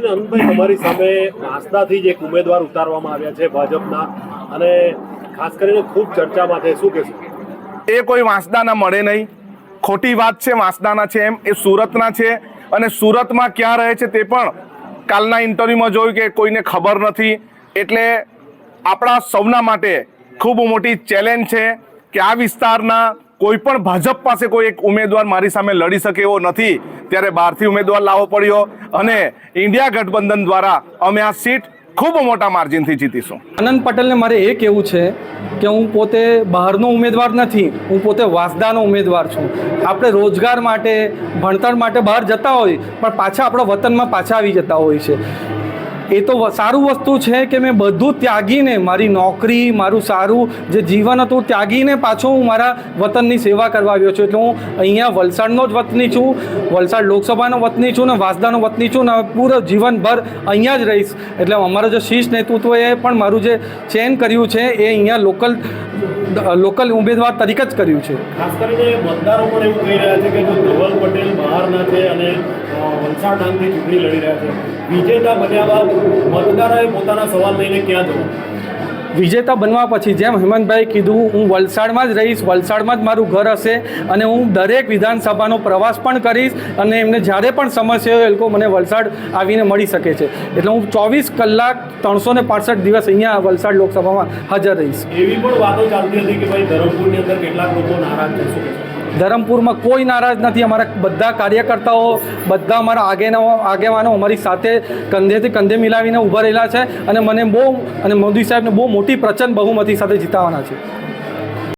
કરીને અનંતભાઈ તમારી સામે નાસ્તાથી જ એક ઉમેદવાર ઉતારવામાં આવ્યા છે ભાજપના. અને ખાસ કરીને ખૂબ ચર્ચામાં છે, શું કહેશો? એ કોઈ વાંસદાના મળે નહીં. ખોટી વાત છે, વાંસદાના છે એમ. એ સુરતના છે. અને સુરતમાં ક્યાં રહે છે તે પણ કાલના ઇન્ટરવ્યુમાં જોયું કે કોઈને ખબર નથી. એટલે આપણા સૌના માટે ખૂબ મોટી ચેલેન્જ છે કે આ વિસ્તારના કોઈ પણ ભાજપ પાસે કોઈ એક ઉમેદવાર મારી સામે લડી શકે એવો નથી. ત્યારે બહારથી ઉમેદવાર લાવવો પડ્યો અને ઇન્ડિયા ગઠબંધન દ્વારા અમે આ સીટ ખૂબ મોટા માર્જિનથી જીતીશું. આનંદ પટેલને મારે એ કહેવું છે કે હું પોતે બહારનો ઉમેદવાર નથી, હું પોતે વાસદાનો ઉમેદવાર છું. આપણે રોજગાર માટે, ભણતર માટે બહાર જતા હોય, પણ પાછા આપણા વતનમાં પાછા આવી જતા હોય છે. એ તો સારું વસ્તુ છે કે મેં બધું ત્યાગીને મારી નોકરી, મારું સારું જે જીવન હતું, ત્યાગીને પાછો હું મારા વતનની સેવા કરવા આવ્યો છું. એટલે હું અહીંયા વલસાડનો જ વતની છું, વલસાડ લોકસભાનો વતની છું ને વાસદાનો વતની છું ને પૂરો જીવનભર અહીંયા જ રહીશ. એટલે અમારો જે શીર્ષ એ પણ મારું જે ચેન કર્યું છે, એ અહીંયા લોકલ લોકલ ઉમેદવાર તરીકે જ કર્યું છે. ખાસ કરીને મતદારો પણ એવું કહી રહ્યા છે કે જો ધવલ પટેલ બહારના છે અને વલસાડ ડાંગથી ચૂંટણી લડી રહ્યા છે. વિજેતા બન્યા બાદ મતદારોએ પોતાના સવાલ લઈને ક્યાં જવું વિજેતા બનવા પછી જેમ હેમંતભાઈ કીધું હું વલસાડમાં જ રહીશ વલસાડમાં જ મારું ઘર હશે અને હું દરેક વિધાનસભાનો પ્રવાસ પણ કરીશ અને એમને જ્યારે પણ સમસ્યા હોય એ લોકો મને વલસાડ આવીને મળી શકે છે. એટલે હું ચોવીસ કલાક ત્રણસો ને પાંસઠ દિવસ અહીંયા વલસાડ લોકસભામાં હાજર રહીશ. એવી પણ વાતો ચાલતી હતી કે ભાઈ ધરમપુરની અંદર કેટલાક લોકો નારાજ થશે ધરમપુરમાં કોઈ નારાજ નથી. અમારા બધા કાર્યકર્તાઓ બધા અમારા આગેના આગેવાનો અમારી સાથે કંધેથી કંધે મિલાવીને ઊભા રહેલા છે અને મને બહુ અને મોદી સાહેબને બહુ મોટી પ્રચંડ બહુમતી સાથે જીતાવાના છે.